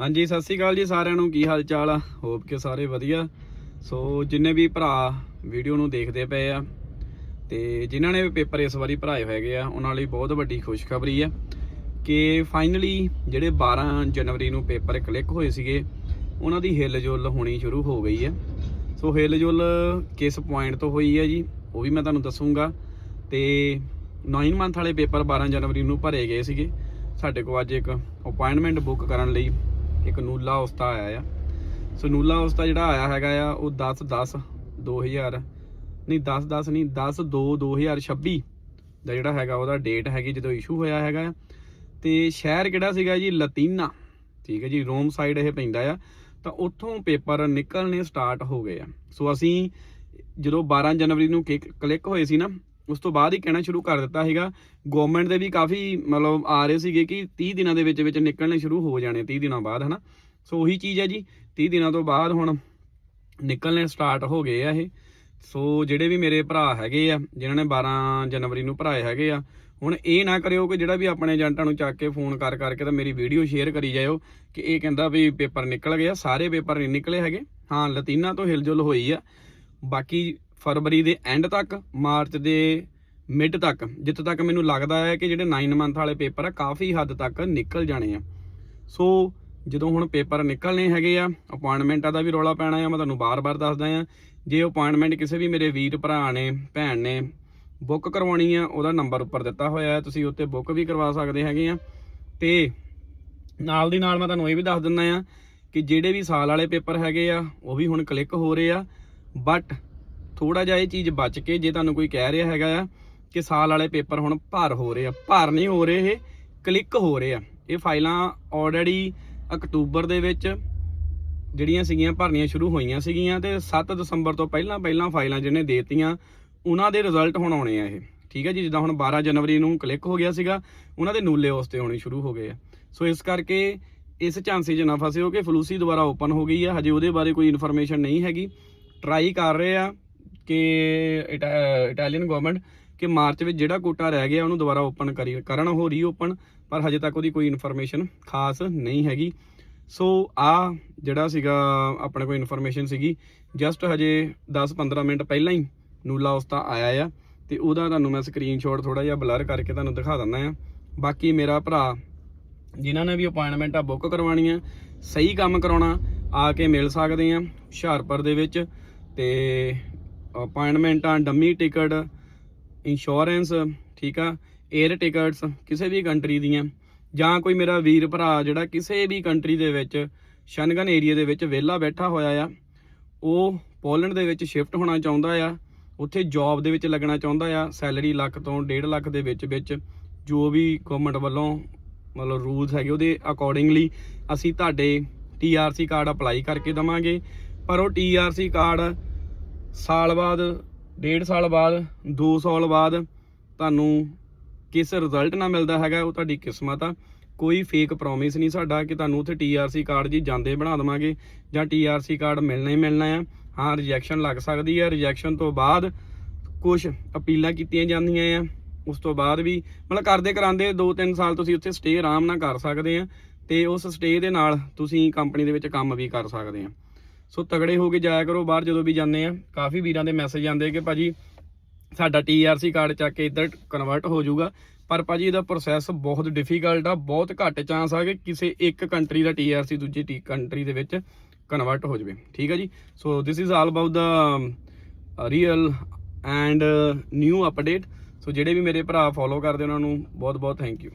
ਹਾਂਜੀ, ਸਤਿ ਸ਼੍ਰੀ ਅਕਾਲ ਜੀ ਸਾਰਿਆਂ ਨੂੰ। ਕੀ ਹਾਲ ਚਾਲ ਆ? ਹੋਪ ਕਿ ਸਾਰੇ ਵਧੀਆ। ਸੋ ਜਿੰਨੇ ਵੀ ਭਰਾ ਵੀਡੀਓ ਨੂੰ ਦੇਖਦੇ ਪਏ ਆ ਤੇ ਜਿਨ੍ਹਾਂ ਨੇ ਵੀ ਪੇਪਰ ਇਸ ਵਾਰੀ ਭਰਾਏ ਹੋਏਗੇ ਆ, ਉਹਨਾਂ ਲਈ ਬਹੁਤ ਵੱਡੀ ਖੁਸ਼ਖਬਰੀ ਆ ਕਿ ਫਾਈਨਲੀ ਜਿਹੜੇ 12 ਜਨਵਰੀ ਨੂੰ ਪੇਪਰ ਕਲਿੱਕ ਹੋਏ ਸੀਗੇ, ਉਹਨਾਂ ਦੀ ਹਿਲਜੁਲ ਹੋਣੀ ਸ਼ੁਰੂ ਹੋ ਗਈ ਹੈ ਸੋ ਹਿਲਜੁਲ ਕਿਸ ਪੁਆਇੰਟ ਤੋਂ ਹੋਈ ਹੈ ਜੀ, ਉਹ ਵੀ ਮੈਂ ਤੁਹਾਨੂੰ ਦੱਸੂਗਾ। ਤੇ 9 ਮੰਥ ਵਾਲੇ ਪੇਪਰ 12 ਜਨਵਰੀ ਨੂੰ ਭਰੇ ਗਏ ਸੀਗੇ। ਸਾਡੇ ਕੋਲ ਅੱਜ ਇੱਕ ਅਪਾਇੰਟਮੈਂਟ ਬੁੱਕ ਕਰਨ ਲਈ ਇੱਕ ਨੂਲਾ ਉਸਤਾ ਆਇਆ ਆ। ਸੋ ਨੂਲਾ ਉਸਤਾ ਜਿਹੜਾ ਆਇਆ ਹੈਗਾ ਆ, ਉਹ 10 10 2000 ਨਹੀਂ 10 10 ਨਹੀਂ 10 2 2026 ਦਾ ਜਿਹੜਾ ਹੈਗਾ ਉਹਦਾ ਡੇਟ ਹੈਗੀ ਜਦੋਂ ਇਸ਼ੂ ਹੋਇਆ ਹੈਗਾ ਆ। ਤੇ ਸ਼ਹਿਰ ਕਿਹੜਾ ਸੀਗਾ ਜੀ? ਲਤੀਨਾ। ਠੀਕ ਹੈ ਜੀ, ਰੋਮ ਸਾਈਡ ਇਹ ਪੈਂਦਾ ਆ। ਤਾਂ ਉੱਥੋਂ ਪੇਪਰ ਨਿਕਲਣੇ ਸਟਾਰਟ ਹੋ ਗਏ ਆ। ਸੋ ਅਸੀਂ ਜਦੋਂ 12 ਜਨਵਰੀ ਨੂੰ ਕਲਿੱਕ ਹੋਏ ਸੀ ਨਾ ਉਸ ਤੋਂ ਬਾਅਦ ਹੀ ਕਹਿਣਾ ਸ਼ੁਰੂ ਕਰ ਦਿੱਤਾ ਹੈਗਾ ਗਵਰਨਮੈਂਟ ਦੇ ਵੀ ਕਾਫੀ ਮਤਲਬ ਆ ਰਹੇ ਸੀਗੇ ਕਿ 30 ਦਿਨਾਂ ਦੇ ਵਿੱਚ ਵਿੱਚ ਨਿਕਲਣੇ ਸ਼ੁਰੂ ਹੋ ਜਾਣੇ 30 ਦਿਨਾਂ ਬਾਅਦ, ਹਨਾ? ਸੋ ਉਹੀ ਚੀਜ਼ ਹੈ ਜੀ। 30 ਦਿਨਾਂ ਤੋਂ ਬਾਅਦ ਹੁਣ ਨਿਕਲਣੇ ਸਟਾਰਟ ਹੋ ਗਏ ਆ ਇਹ। ਸੋ ਜਿਹੜੇ ਵੀ ਮੇਰੇ ਭਰਾ ਹੈਗੇ ਆ, ਜਿਨ੍ਹਾਂ ਨੇ 12 ਜਨਵਰੀ ਨੂੰ ਭਰਾਏ ਹੈਗੇ ਆ, ਹੁਣ ਇਹ ਨਾ ਕਰਿਓ ਕਿ ਜਿਹੜਾ ਵੀ ਆਪਣੇ ਏਜੰਟਾਂ ਨੂੰ ਚੱਕ ਕੇ ਫੋਨ ਕਰ ਕਰਕੇ ਤਾਂ ਮੇਰੀ ਵੀਡੀਓ ਸ਼ੇਅਰ ਕਰੀ ਜਾਇਓ ਕਿ ਇਹ ਕਹਿੰਦਾ ਵੀ ਪੇਪਰ ਨਿਕਲ ਗਏ ਆ, ਸਾਰੇ ਪੇਪਰ ਨਹੀਂ ਨਿਕਲੇ ਹੈਗੇ। ਹਾਂ, ਲਤੀਨਾ ਤੋਂ ਹਿਲਜੁਲ ਹੋਈ ਆ। ਬਾਕੀ ਫਰਵਰੀ ਦੇ ਐਂਡ ਤੱਕ, ਮਾਰਚ ਦੇ ਮਿਡ ਤੱਕ। ਜਿੱਥੇ ਤੱਕ ਮੈਨੂੰ ਲੱਗਦਾ ਹੈ ਕਿ ਜਿਹੜੇ 9 ਮੰਥ ਵਾਲੇ ਪੇਪਰ ਆ, ਕਾਫੀ ਹੱਦ ਤੱਕ ਨਿਕਲ ਜਾਣੇ ਆ। ਸੋ ਜਦੋਂ ਹੁਣ ਪੇਪਰ ਨਿਕਲਣੇ ਹੈਗੇ ਆ ਅਪਾਇੰਟਮੈਂਟਾਂ ਦਾ ਵੀ ਰੌਲਾ ਪੈਣਾ ਆ, ਮੈਂ ਤੁਹਾਨੂੰ ਬਾਰ-ਬਾਰ ਦੱਸਦਾ ਆ। ਜੇ ਅਪਾਇੰਟਮੈਂਟ ਕਿਸੇ ਵੀ ਮੇਰੇ ਵੀਰ, ਭਰਾ ਨੇ, ਭੈਣ ਨੇ ਬੁੱਕ ਕਰਵਾਉਣੀ ਆ, ਉਹਦਾ ਨੰਬਰ ਉੱਪਰ ਦਿੱਤਾ ਹੋਇਆ ਹੈ, ਤੁਸੀਂ ਉੱਤੇ ਬੁੱਕ ਵੀ ਕਰਵਾ ਸਕਦੇ ਹੈਗੇ ਆ। ਤੇ ਨਾਲ ਦੀ ਨਾਲ ਮੈਂ ਤੁਹਾਨੂੰ ਇਹ ਵੀ ਦੱਸ ਦਿੰਦਾ ਆ ਕਿ ਜਿਹੜੇ ਵੀ ਸਾਲ ਵਾਲੇ ਪੇਪਰ ਹੈਗੇ ਆ, ਉਹ ਵੀ ਹੁਣ ਕਲਿੱਕ ਹੋ ਰਹੇ ਆ। ਬਟ ਥੋੜਾ ਜਿਹਾ ਇਹ ਚੀਜ਼ ਬਚ ਕੇ ਜੇ ਤੁਹਾਨੂੰ ਕੋਈ ਕਹਿ ਰਿਹਾ ਹੈਗਾ ਆ ਕਿ ਸਾਲ ਵਾਲੇ ਪੇਪਰ ਹੁਣ ਭਰ ਹੋ ਰਹੇ ਆ, ਭਰ ਨਹੀਂ ਹੋ ਰਹੇ, ਇਹ ਕਲਿੱਕ ਹੋ ਰਹੇ ਆ। ਇਹ ਫਾਈਲਾਂ ਆਲਰੇਡੀ ਅਕਤੂਬਰ ਦੇ ਵਿੱਚ ਜਿਹੜੀਆਂ ਸੀਗੀਆਂ, ਭਰਨੀਆਂ ਸ਼ੁਰੂ ਹੋਈਆਂ ਸੀਗੀਆਂ ਤੇ 7 ਦਸੰਬਰ ਤੋਂ ਪਹਿਲਾਂ ਪਹਿਲਾਂ ਫਾਈਲਾਂ ਜਿਹਨੇ ਦੇਤੀਆਂ, ਉਹਨਾਂ ਦੇ ਰਿਜ਼ਲਟ ਹੁਣ ਆਉਣੇ ਆ ਇਹ। ਠੀਕ ਹੈ ਜੀ, ਜਿੱਦਾਂ ਹੁਣ 12 ਜਨਵਰੀ ਨੂੰ ਕਲਿੱਕ ਹੋ ਗਿਆ ਸੀਗਾ, ਉਹਨਾਂ ਦੇ ਨੂਲੇ ਉਸ ਤੇ ਆਉਣੇ ਸ਼ੁਰੂ ਹੋ ਗਏ ਆ। ਸੋ ਇਸ ਕਰਕੇ ਇਸ ਝਾਂਸੇ 'ਚ ਨਾ ਫਸਿਓ ਕਿ ਫਲੂਸੀ ਦੁਬਾਰਾ ਓਪਨ ਹੋ ਗਈ ਆ, ਹਜੇ ਉਹਦੇ ਬਾਰੇ ਕੋਈ ਇਨਫੋਰਮੇਸ਼ਨ ਨਹੀਂ ਹੈਗੀ। ਟਰਾਈ ਕਰ ਰਹੇ ਆ। ਕਿ ਇਟਾ- ਇਟਾਲੀਅਨ ਗਵਰਨਮੈਂਟ ਕਿ ਮਾਰਚ ਵਿੱਚ ਜਿਹੜਾ ਕੋਟਾ ਰਹਿ ਗਿਆ ਉਹਨੂੰ ਦੁਬਾਰਾ ਓਪਨ ਕਰੀ, ਕਰਨ ਹੋ ਰੀਓਪਨ ਪਰ ਹਜੇ ਤੱਕ ਉਹਦੀ ਕੋਈ ਇਨਫੋਰਮੇਸ਼ਨ ਖਾਸ ਨਹੀਂ ਹੈਗੀ। ਸੋ ਆ ਜਿਹੜਾ ਸੀਗਾ ਆਪਣੇ ਕੋਲ ਇਨਫੋਰਮੇਸ਼ਨ ਸੀਗੀ ਜਸਟ ਹਜੇ 10-15 ਮਿੰਟ ਪਹਿਲਾਂ ਹੀ ਨੂਲਾ ਉਸਤਾ ਆਇਆ ਆ, ਤੇ ਉਹਦਾ ਤੁਹਾਨੂੰ ਮੈਂ ਸਕਰੀਨਸ਼ਾਟ ਥੋੜਾ ਜਿਹਾ ਬਲਰ ਕਰਕੇ ਤੁਹਾਨੂੰ ਦਿਖਾ ਦਿੰਦਾ ਆ। ਬਾਕੀ ਮੇਰਾ ਭਰਾ, ਜਿਨ੍ਹਾਂ ਨੇ ਵੀ ਅਪਾਇੰਟਮੈਂਟਾਂ ਬੁੱਕ ਕਰਵਾਉਣੀਆਂ ਸਹੀ ਕੰਮ ਕਰਾਉਣਾ, ਆ ਕੇ ਮਿਲ ਸਕਦੇ ਆ ਹੁਸ਼ਿਆਰਪੁਰ ਦੇ ਵਿੱਚ, ਤੇ ਅਪਾਇੰਟਮੈਂਟਾਂ, ਡੰਮੀ ਟਿਕਟ, ਇੰਸ਼ੋਰੈਂਸ, ਠੀਕ ਆ 에ਅਰ ਟਿਕਟਸ, ਕਿਸੇ ਵੀ ਕੰਟਰੀ ਦੀਆਂ। ਜਾਂ ਕੋਈ ਮੇਰਾ ਵੀਰ ਭਰਾ ਜਿਹੜਾ ਕਿਸੇ ਵੀ ਕੰਟਰੀ ਦੇ ਵਿੱਚ, ਸ਼ਨਗਨ ਏਰੀਆ ਦੇ ਵਿੱਚ ਵਿਹਲਾ ਬੈਠਾ ਹੋਇਆ ਆ, ਉਹ ਪੋਲੈਂਡ ਦੇ ਵਿੱਚ ਸ਼ਿਫਟ ਹੋਣਾ ਚਾਹੁੰਦਾ ਆ, ਉੱਥੇ ਜੌਬ ਦੇ ਵਿੱਚ ਲੱਗਣਾ ਚਾਹੁੰਦਾ ਆ, ਸੈਲਰੀ ਲੱਖ ਤੋਂ 1.5 ਲੱਖ ਦੇ ਵਿੱਚ ਵਿੱਚ, ਜੋ ਵੀ ਗਵਰਨਮੈਂਟ ਵੱਲੋਂ ਮਤਲਬ ਰੂਲਸ ਹੈਗੇ ਉਹਦੇ ਅਕੋਰਡਿੰਗਲੀ ਅਸੀਂ ਤੁਹਾਡੇ ਟੀਆਰਸੀ ਕਾਰਡ ਅਪਲਾਈ ਕਰਕੇ ਦਵਾਂਗੇ। ਪਰ ਉਹ ਟੀਆਰਸੀ ਕਾਰਡ ਸਾਲ ਬਾਅਦ, ਡੇਢ ਸਾਲ ਬਾਅਦ 2 ਸਾਲ ਬਾਅਦ ਤੁਹਾਨੂੰ ਕਿਸ ਰਿਜ਼ਲਟ ਨਾਲ ਮਿਲਦਾ ਹੈਗਾ ਉਹ ਤੁਹਾਡੀ ਕਿਸਮਤ ਆ। ਕੋਈ ਫੇਕ ਪ੍ਰੋਮਿਸ ਨਹੀਂ ਸਾਡਾ ਕਿ ਤੁਹਾਨੂੰ ਉੱਥੇ ਟੀਆਰਸੀ ਕਾਰਡ ਜੀ ਜਾਂਦੇ ਬਣਾ ਦਵਾਂਗੇ ਜਾਂ ਟੀਆਰਸੀ ਕਾਰਡ ਮਿਲਣਾ ਹੀ ਮਿਲਣਾ ਆ। ਹਾਂ ਰਿਜੈਕਸ਼ਨ ਲੱਗ ਸਕਦੀ ਹੈ ਰਿਜੈਕਸ਼ਨ ਤੋਂ ਬਾਅਦ ਕੁਝ ਅਪੀਲਾਂ ਕੀਤੀਆਂ ਜਾਂਦੀਆਂ ਆ। ਉਸ ਤੋਂ ਬਾਅਦ ਵੀ ਮਤਲਬ ਕਰਦੇ ਕਰਾਂਦੇ 2-3 ਸਾਲ ਤੁਸੀਂ ਉੱਥੇ ਸਟੇ ਆਰਾਮ ਨਾਲ ਕਰ ਸਕਦੇ ਆ ਤੇ ਉਸ ਸਟੇ ਦੇ ਨਾਲ ਤੁਸੀਂ ਕੰਪਨੀ ਦੇ ਵਿੱਚ ਕੰਮ ਵੀ ਕਰ ਸਕਦੇ ਆ। ਸੋ ਤਗੜੇ ਹੋ ਕੇ ਜਾਇਆ ਕਰੋ, ਬਾਹਰ ਜਦੋਂ ਵੀ ਜਾਂਦੇ ਆ, ਕਾਫੀ ਵੀਰਾਂ ਦੇ ਮੈਸੇਜ ਆਉਂਦੇ ਕਿ ਭਾਜੀ ਸਾਡਾ ਟੀਆਰਸੀ ਕਾਰਡ ਚੱਕ ਕੇ ਇੱਧਰ ਕਨਵਰਟ ਹੋ ਜਾਊਗਾ। ਪਰ ਭਾਜੀ ਇਹਦਾ ਪ੍ਰੋਸੈਸ ਬਹੁਤ ਡਿਫਿਕਲਟ ਆ, ਬਹੁਤ ਘੱਟ ਚਾਂਸ ਆ ਕਿ ਕਿਸੇ ਇੱਕ ਕੰਟਰੀ ਦਾ ਟੀਆਰਸੀ ਦੂਜੀ ਟੀ ਕੰਟਰੀ ਦੇ ਵਿੱਚ ਕਨਵਰਟ ਹੋ ਜਾਵੇ। ਠੀਕ ਆ ਜੀ? So this is all about the real and new update so ਜਿਹੜੇ ਵੀ ਮੇਰੇ ਭਰਾ ਫੋਲੋ ਕਰਦੇ ਉਹਨਾਂ ਨੂੰ ਬਹੁਤ ਬਹੁਤ ਥੈਂਕ ਯੂ